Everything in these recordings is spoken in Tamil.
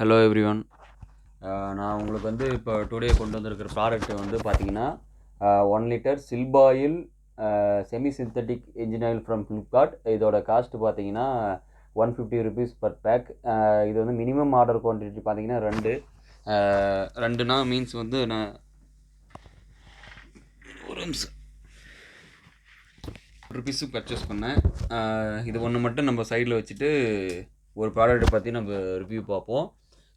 ஹலோ எவ்ரி ஒன் நான் உங்களுக்கு வந்து இப்போ டுடே கொண்டு வந்திருக்கிற ப்ராடக்ட் வந்து பார்த்தீங்கன்னா one litre சில்பாயில் semi synthetic engine oil from Flipkart இதோட காஸ்ட் பார்த்தீங்கன்னா one fifty rupees per pack இது வந்து மினிமம் ஆர்டர் குவான்டிட்டி பார்த்தீங்கன்னா ரெண்டு. ரெண்டுனா மீன்ஸ் வந்து நான் ஒரு நிமிஷம். ருபீஸுக்கு பர்ச்சேஸ் பண்ணேன். இது ஒன்று மட்டும் நம்ம சைடில் வச்சுட்டு ஒரு ப்ராடக்ட்டை பற்றி நம்ம ரிவ்யூ பார்ப்போம்.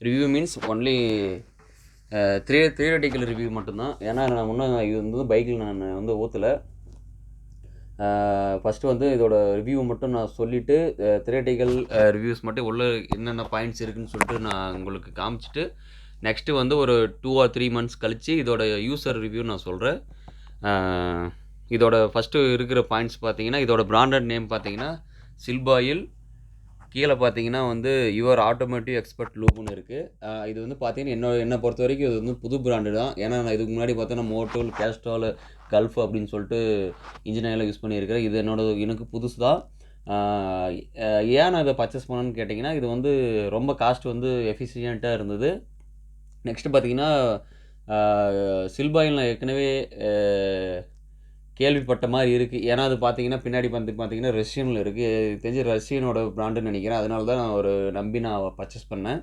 Review means only three theoretical review மட்டும்தான். ஏன்னா நான் முன்னே இது வந்து பைக்கில் நான் வந்து ஊற்றலை ஃபஸ்ட்டு வந்து இதோட ரிவ்யூ மட்டும் நான் சொல்லிவிட்டு தியரட்டிக்கல் ரிவ்யூஸ் மட்டும் உள்ள என்னென்ன பாயிண்ட்ஸ் இருக்குன்னு சொல்லிட்டு நான் உங்களுக்கு காமிச்சிட்டு நெக்ஸ்ட்டு வந்து ஒரு டூ ஆர் த்ரீ மந்த்ஸ் கழித்து இதோட யூசர் ரிவ்யூ நான் சொல்கிறேன் இதோட ஃபஸ்ட்டு இருக்கிற பாயிண்ட்ஸ் பார்த்தீங்கன்னா இதோட பிராண்டட் நேம் பார்த்தீங்கன்னா சில்பாயில் கீழே பார்த்தீங்கன்னா வந்து யுவர் ஆட்டோமேட்டிவ் எக்ஸ்பர்ட் லூப்னு இருக்குது இது வந்து பார்த்தீங்கன்னா என்ன என்னை பொறுத்த வரைக்கும் இது வந்து புது பிராண்டு தான். ஏன்னா நான் இதுக்கு முன்னாடி பார்த்தோன்னா மோட்டோல் கேஸ்ட்ரால் கல்ஃப் அப்படின்னு சொல்லிட்டு இன்ஜின் யூஸ் பண்ணியிருக்கிறேன். இது என்னோட எனக்கு புதுசு தான். ஏன் நான் இதை பர்ச்சேஸ் பண்ணேன்னு கேட்டிங்கன்னா இது வந்து ரொம்ப காஸ்ட் வந்து எஃபிஷியண்ட்டாக இருந்தது. நெக்ஸ்ட்டு பார்த்தீங்கன்னா சில்பாயில் நான் ஏற்கனவே கேள்விப்பட்ட மாதிரி இருக்குது ஏன்னா அது பார்த்தீங்கன்னா பின்னாடி வந்து பார்த்தீங்கன்னா ரஷ்யனில் இருக்குது தெரிஞ்சு ரஷ்யனோட பிராண்டுன்னு நினைக்கிறேன். அதனால தான் நான் ஒரு நம்பி நான் பர்ச்சேஸ் பண்ணேன்.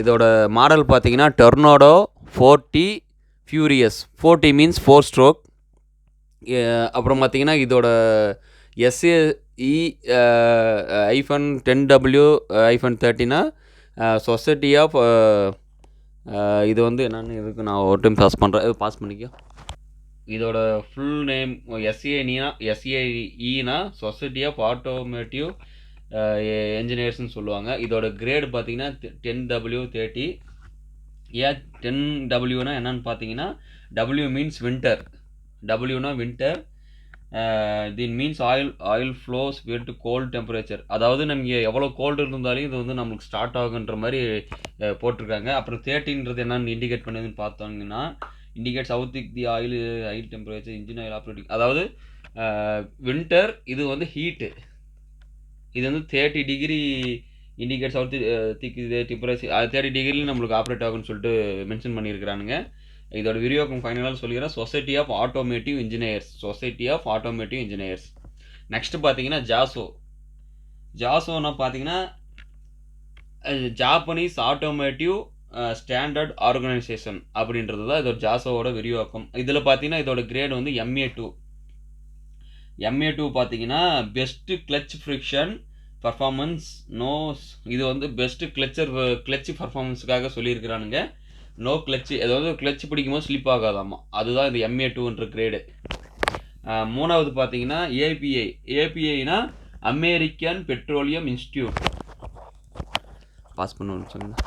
இதோட மாடல் பார்த்தீங்கன்னா டெர்னோடோ forty furious forty means four stroke அப்புறம் பார்த்தீங்கன்னா இதோட எஸ்ஏ இ ஐஃபன் டென் டபிள்யூ ஐஃபன் தேர்ட்டினா சொசைட்டி ஆஃப் இது வந்து என்னென்னு இதுக்கு நான் ஒரு டைம் பாஸ் பண்ணுறேன் பாஸ் பண்ணிக்கோ. இதோட ஃபுல் நேம் எஸ்ஏனியா எஸ்ஏஇனா சொசைட்டி ஆஃப் ஆட்டோமேட்டிவ் என்ஜினியர்ஸ்னு சொல்லுவாங்க. இதோட கிரேடு பார்த்தீங்கன்னா டென் டபிள்யூ தேர்ட்டி ஏன் டென் டபிள்யூனா என்னன்னு பார்த்தீங்கன்னா W means winter டபிள்யூனா winter thin means oil oil flows with cold temperature அதாவது நமக்கு எவ்வளோ கோல்டு இருந்தாலும் இது வந்து நம்மளுக்கு ஸ்டார்ட் ஆகுன்ற மாதிரி போட்டிருக்காங்க. அப்புறம் தேர்ட்டின்றது என்னன்னு இண்டிகேட் பண்ணுதுன்னு பார்த்தோங்கன்னா indicate south the oil oil temperature engine oil operating அதாவது வின்டர் இது வந்து ஹீட்டு இது வந்து தேர்ட்டி டிகிரி இண்டிகேட் சவுத் திக் டெம்பரேச்சர் தேர்ட்டி டிகிரியில் நம்மளுக்கு ஆப்ரேட் ஆகும்னு சொல்லிட்டு மென்ஷன் பண்ணியிருக்கிறானுங்க. இதோட வீடியோக்கு ஃபைனலாக சொல்லிக்கிறேன் society of automotive engineers society of automotive engineers next பார்த்தீங்கன்னா ஜாசோ ஜாசோனா பார்த்தீங்கன்னா ஜாப்பனீஸ் ஆட்டோமேட்டிவ் ஸ்டாண்டர்ட் ஆர்கனைசேஷன் அப்படின்றது தான் இதோட ஜாசோவோட விரிவாக்கம் இதில் பார்த்தீங்கன்னா இதோட கிரேட் வந்து எம்ஏ டூ எம்ஏ டூ பார்த்தீங்கன்னா பெஸ்ட்டு கிளச் ஃப்ரிக்ஷன் பர்ஃபார்மன்ஸ் நோஸ் இது வந்து பெஸ்ட்டு கிளச்சர் கிளச் பர்ஃபார்மன்ஸுக்காக சொல்லியிருக்கிறானுங்க. நோ கிளச்சு அதாவது கிளச் பிடிக்கும்போது ஸ்லிப் ஆகாதாமா. அதுதான் இந்த எம்ஏ டூன்ற கிரேடு மூணாவது பார்த்தீங்கன்னா ஏபிஐ ஏபிஐனா அமெரிக்கன் பெட்ரோலியம் இன்ஸ்டியூட். பாஸ் பண்ணுவோம் சொல்லுங்கள்